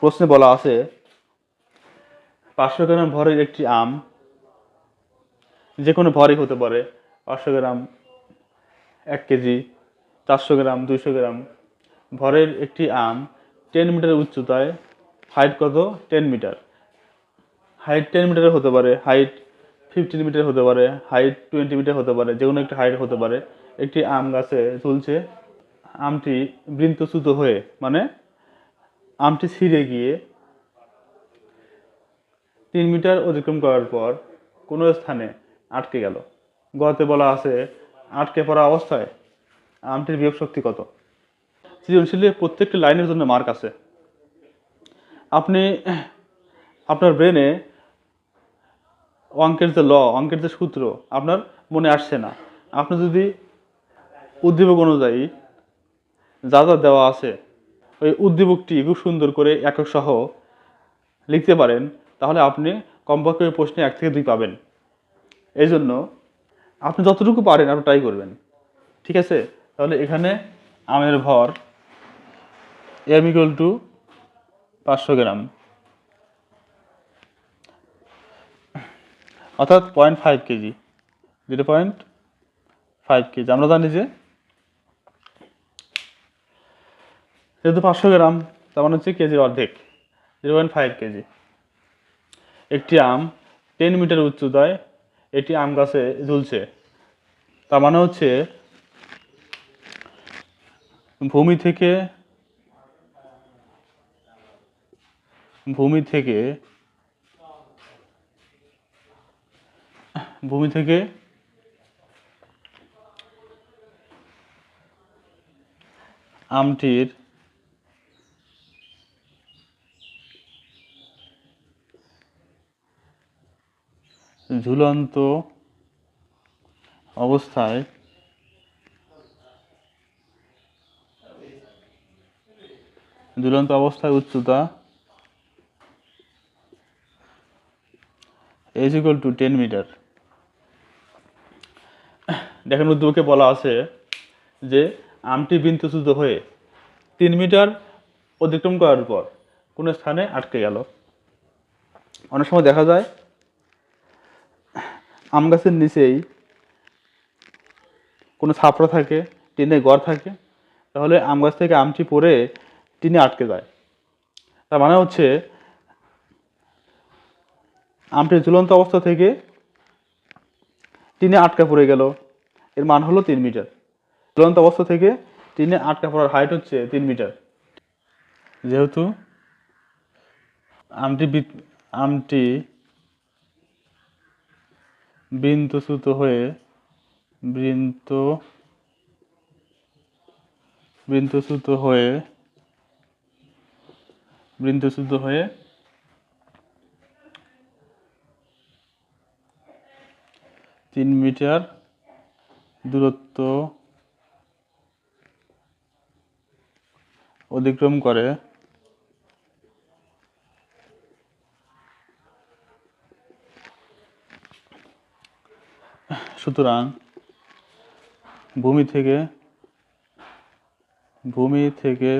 প্রশ্নে বলা আছে পাঁচশো গ্রাম ভরের একটি আম যে কোনো ভরই হতে পারে পাঁচশো গ্রাম এক কেজি চারশো গ্রাম দুইশো গ্রাম ভরের একটি আম টেন মিটার উচ্চতায়, হাইট কত? Ten meter. হাইট টেন মিটারের হতে পারে, হাইট ফিফটিন মিটার হতে পারে, হাইট টোয়েন্টি মিটার হতে পারে যে কোনো একটা হাইট হতে পারে। একটি আম গাছে ঝুলছে, আমটি বৃন্তচ্যুত হয়ে মানে আমটি ছিঁড়ে গিয়ে তিন মিটার অতিক্রম করার পর কোনো স্থানে আটকে গেল। গতে বলা আছে, আটকে পড়া অবস্থায় আমটির বিয়োগ শক্তি কত? সৃজনশীলের প্রত্যেকটি লাইনের জন্য মার্ক আছে। আপনি, আপনার ব্রেনে অঙ্কের যে ল, অঙ্কের যে সূত্র, আপনার মনে আসছে না। আপনি যদি উদ্দীপক অনুযায়ী যা যা দেওয়া আছে ওই উদ্দীপকটি খুব সুন্দর করে একক সহ লিখতে পারেন, তাহলে আপনি কমপক্ষে ওই প্রশ্নে এক থেকে দুই পাবেন। এই জন্য আপনি যতটুকু পারেন আপনি ট্রাই করবেন, ঠিক আছে? তাহলে এখানে আমের ভর এম ইকুয়াল টু পাঁচশো গ্রাম। অর্থাৎ point five KG zero point five KG. আমরা জানি যে যেহেতু পাঁচশো গ্রাম, তার মানে হচ্ছে কেজির অর্ধেক জিরো পয়েন্ট ফাইভ কেজি। একটি আম টেন মিটার উচ্চতায় এটি আম গাছে ঝুলছে। তার মানে হচ্ছে ভূমি থেকে ভূমি থেকে ভূমি থেকে আমটির ঝুলন্ত অবস্থায় ঝুলন্ত অবস্থায় উচ্চতা is equal to ten meter দেখেন উদ্যোগে বলা আছে যে আমটি বিন্তচ্যুত হয়ে তিন মিটার অতিক্রম করার পর কোনো স্থানে আটকে গেল। অনেক সময় দেখা যায় আম গাছের নিচেই কোনো ছাপড়া থাকে, টিনে গড় থাকে, তাহলে আম গাছ থেকে আমটি পড়ে টিনে আটকে যায়। তার মানে হচ্ছে আমটি ঝুলন্ত অবস্থা থেকে টিনে আটকা পড়ে গেল। এর মান হলো তিন মিটার। ঝুলন্ত অবস্থা থেকে টিনে আটকা পড়ার হাইট হচ্ছে তিন মিটার। যেহেতু আমটি আমটি বৃন্তচ্যুত হয়ে বৃন্ত বৃন্তচ্যুত হয়ে বৃন্তচ্যুত হয়ে তিন মিটার দূরত্ব অতিক্রম করে। সুতরাং ভূমি থেকে ভূমি থেকে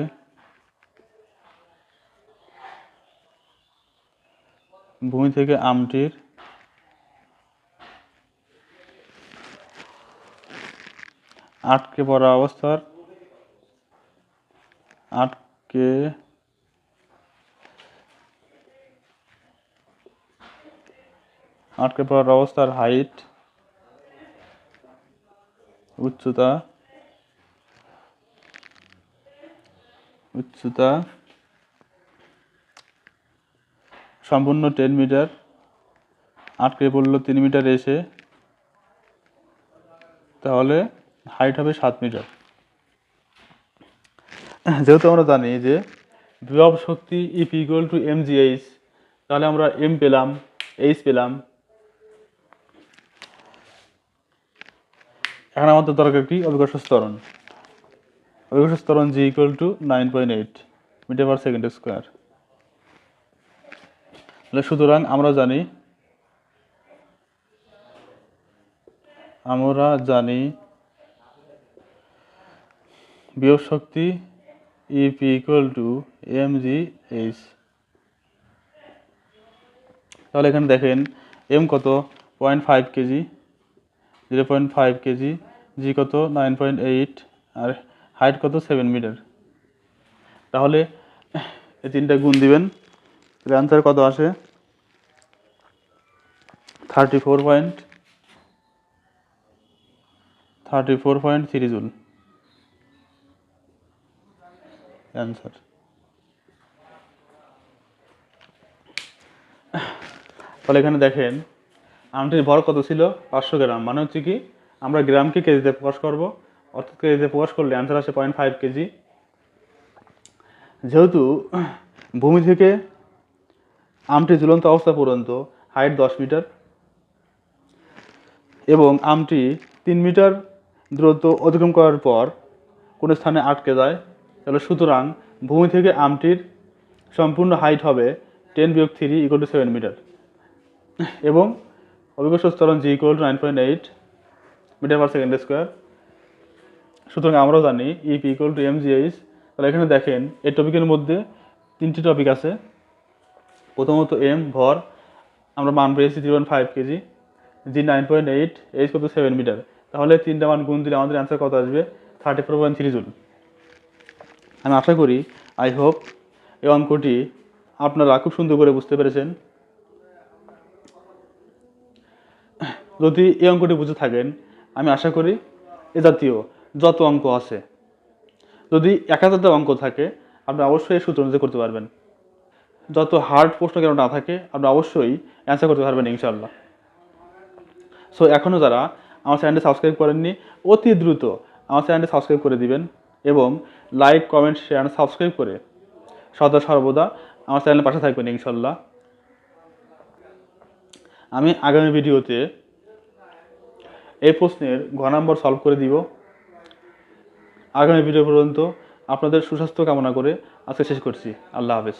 ভূমি থেকে আমটির আটকে পড়া অবস্থার, আটকে আটকে পড়ার অবস্থার হাইট উচ্চতা উচ্চতা, সম্পূর্ণ টেন মিটার আটকে পড়ল তিন মিটার এসে, তাহলে হাইট হবে সাত মিটার যেহেতু আমরা জানি যে বিভব শক্তি if equal to M G H তাহলে আমরা এম পেলাম এইচ পেলাম এখন আমাদের দরকার কি? অভিকর্ষ স্তরণ অভিকর্ষ স্তরণ G equal to nine point eight meter per second square তাহলে সুতরাং আমরা জানি আমরা জানি বিয়োগ শক্তি EP equal to M G H তাহলে এখানে দেখেন এম কত? Point five KG. Zero point five KG G কত নাইন পয়েন্ট এইট আর হাইট কত সেভেন মিটার তাহলে এই তিনটা গুণ দিবেন অ্যান্সার কত আসে? Thirty four point thirty four point three joule. Answer তাহলে এখানে দেখেন আমটির ভর কত ছিল? পাঁচশো গ্রাম। মানে হচ্ছে কি, আমরা গ্রামকে কেজিতে প্রকাশ করব। অর্থাৎ কেজিতে প্রকাশ করলে অ্যান্সার আসে পয়েন্ট ফাইভ কেজি। যেহেতু ভূমি থেকে আমটি ঝুলন্ত অবস্থা পর্যন্ত হাইট দশ মিটার এবং আমটি তিন মিটার দূরত্ব অতিক্রম করার পর কোনো স্থানে আটকে যায়, তাহলে সুতরাং ভূমি থেকে আমটির সম্পূর্ণ হাইট হবে টেন বিয়োগ three equal to seven meter এবং অভিজ্ঞ স্তরণ G equal to nine point eight meter per second square সুতরাং আমরাও জানি EP equal to M G H তাহলে এখানে দেখেন, এই টপিকের মধ্যে তিনটি টপিক আছে। প্রথমত এম ভর, আমরা মান পেয়েছি three point five KG G nine point eight H কত সেভেন মিটার তাহলে তিনটা মান গুণ দিলে আমাদের অ্যান্সার কত আসবে? Thirty four point three joule. আমি আশা করি আই হোপ এই অঙ্কটি আপনারা খুব সুন্দর করে বুঝতে পেরেছেন। যদি এই অঙ্কটি বুঝে থাকেন, আমি আশা করি এ জাতীয় যত অঙ্ক আছে, যদি এক অঙ্ক থাকে, আপনি অবশ্যই এই সূত্র অনুযায়ী করতে পারবেন। যত হার্ড প্রশ্ন কেন না থাকে, আপনি অবশ্যই অ্যান্সার করতে পারবেন ইনশাল্লাহ সো এখনও যারা আমার চ্যানেলটি সাবস্ক্রাইব করেননি, অতি দ্রুত আমার চ্যানেলটি সাবস্ক্রাইব করে দিবেন এবং লাইক কমেন্ট শেয়ার সাবস্ক্রাইব করে সদা সর্বদা আমার চ্যানেলের পাশে থাকবেন ইনশাল্লাহ আমি আগামী ভিডিওতে এই প্রশ্নের ঘ নম্বর সলভ করে দিব। আগামী ভিডিও পর্যন্ত আপনাদের সুস্বাস্থ্য কামনা করে আজকে শেষ করছি। আল্লাহ হাফেজ।